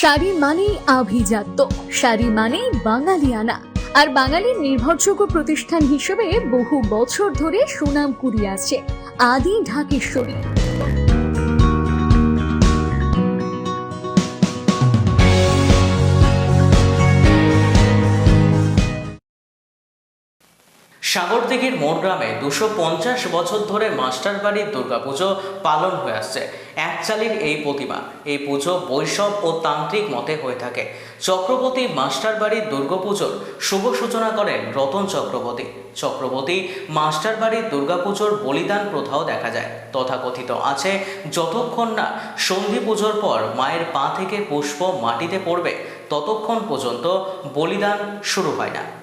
শাড়ি মানেই আভিজাত্য। শাড়ি মানেই বাঙালিয়ানা। আর বাঙালির নির্ভরযোগ্য প্রতিষ্ঠান হিসেবে বহু বছর ধরে সুনাম কুড়িয়ে আসছে আদি ঢাকেশ্বরী। সাগরদিঘির মোড় গ্রামে দুশো পঞ্চাশ বছর ধরে মাস্টার বাড়ির দুর্গাপুজো পালন হয়ে আসছে। একচালির এই প্রতিমা, এই পুজো বৈষ্ণব ও তান্ত্রিক মতে হয়ে থাকে। চক্রবর্তী মাস্টার বাড়ির দুর্গাপুজোর শুভ সূচনা করেন রতন চক্রবর্তী। চক্রবর্তী মাস্টার বাড়ির দুর্গাপুজোর বলিদান প্রথাও দেখা যায়। তথাকথিত আছে, যতক্ষণ না সন্ধি পুজোর পর মায়ের পা থেকে পুষ্প মাটিতে পড়বে, ততক্ষণ পর্যন্ত বলিদান শুরু হয় না।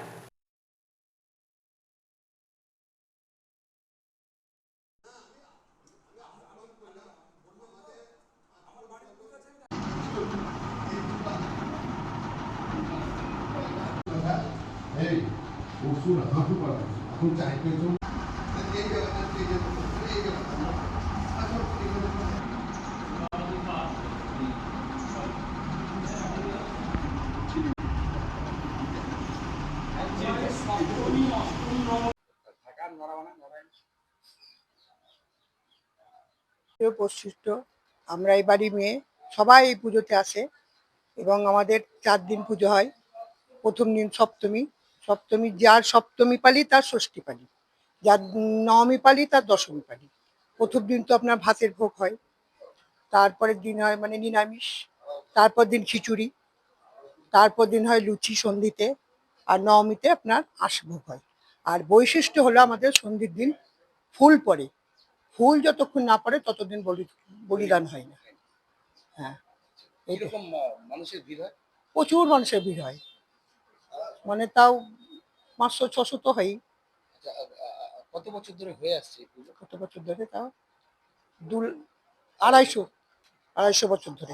বৈশিষ্ট্য, আমরা এই বাড়ি মেয়ে সবাই এই পুজোতে আসে এবং আমাদের চার দিন পুজো হয়। প্রথম দিন সপ্তমী। সপ্তমী যার সপ্তমী পালি তার ষষ্ঠী পালি। যার নবমী পালি তার দশমী পালি। প্রথম দিন তো আপনার ভাতের ভোগ হয়। তারপরের দিন হয় মানে নিরামিষ। তারপর দিন খিচুড়ি। তারপর দিন হয় লুচি সন্ধিতে। আর নবমীতে আপনার আঁশভোগ হয়। আর বৈশিষ্ট্য হলো আমাদের সন্ধির দিন ফুল পড়ে। ফুল যতক্ষণ না পড়ে ততদিন বলি বলিদান হয় না। হ্যাঁ এইটা এরকম মানুষের ভিড় হয়? প্রচুর মানুষের ভিড় হয়। মানে তাও পাঁচশো ছশো তো হয়ই। আচ্ছা, কত বছর ধরে হয়ে আসছে কত বছর ধরে তাও? দু আড়াইশো আড়াইশো বছর ধরে।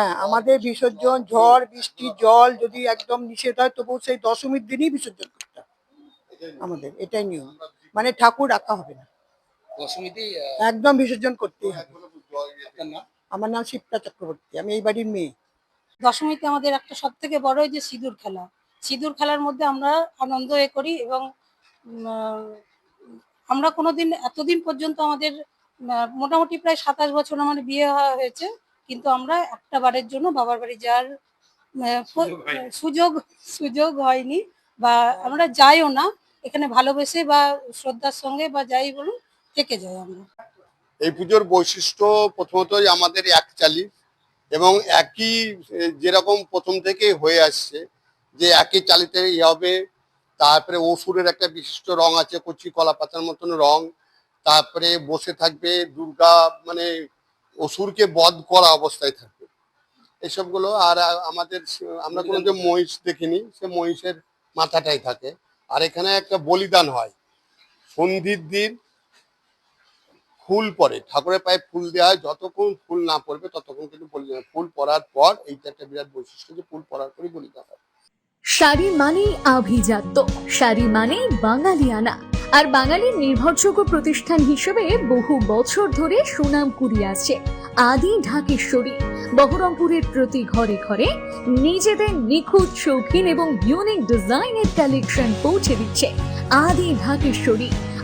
হ্যাঁ আমাদের বিসর্জন ঝড় বৃষ্টি জল যদি একদম নিষেধ হয় তবু সেই দশমীর দিনই বিসর্জন করতে আমাদের এটাই নিয়ম। মানে ঠাকুর রাখা হবে না। একদম বিসর্জন করতেই হবে। আমার নাম শিবটা চক্রবর্তী আমি এই বাড়ির মেয়ে। দশমীতে আমাদের একটা সব থেকে বড় যে সিঁদুর খেলা। সিঁদুর খেলার মধ্যে আমরা আনন্দ এ করি এবং আমরা কোনোদিন এতদিন পর্যন্ত আমাদের মোটামুটি প্রায় সাতাশ বছর আমার বিয়ে হওয়া হয়েছে কিন্তু আমরা একটা বারের জন্য বাবার বাড়ি যাওয়ার সুযোগ সুযোগ সুযোগ হয়নি বা আমরা যাইও না। এখানে ভালোবেসে বা শ্রদ্ধার সঙ্গে বা যাই বলুন থেকে যাই আমরা। এই পুজোর বৈশিষ্ট্য প্রথমতই আমাদের একচালি এবং একই যেরকম প্রথম থেকে হয়ে আসছে, যে একই চালিতে ইয়ে হবে, তারপরে অসুরের একটা বিশিষ্ট রং আছে, কচি কলা পাতার মতন রং, তারপরে বসে থাকবে দুর্গা মানে অসুরকে বধ করা অবস্থায় থাকবে। এসবগুলো, আর আমাদের আমরা কোনো যে মহিষ দেখিনি, সে মহিষের মাথাটাই থাকে। আর এখানে একটা বলিদান হয়। সন্ধির দিন ফুল পড়ে। ঠাকুরের পায়ে ফুল দেওয়া হয়, যতক্ষণ ফুল না পড়বে ততক্ষণ কিন্তু বলি ফুল পড়ার পর এইটা একটা বিরাট বৈশিষ্ট্য যে ফুল পড়ার পরই বলিদান হয় শাড়ি মানেই আভিজাত্য। শাড়ি মানেই বাঙালিয়ানা। আর বাঙালির নির্ভরযোগ্য প্রতিষ্ঠান হিসেবে বহু বছর ধরে সুনাম কুড়িয়ে আসছে আদি ঢাকেশ্বরী। বহরমপুরের প্রতি ঘরে ঘরে নিজেদের নিখুঁত শৌখিন এবং ইউনিক ডিজাইনের কালেকশন পৌঁছে দিচ্ছে আদি ঢাকেশ্বরী।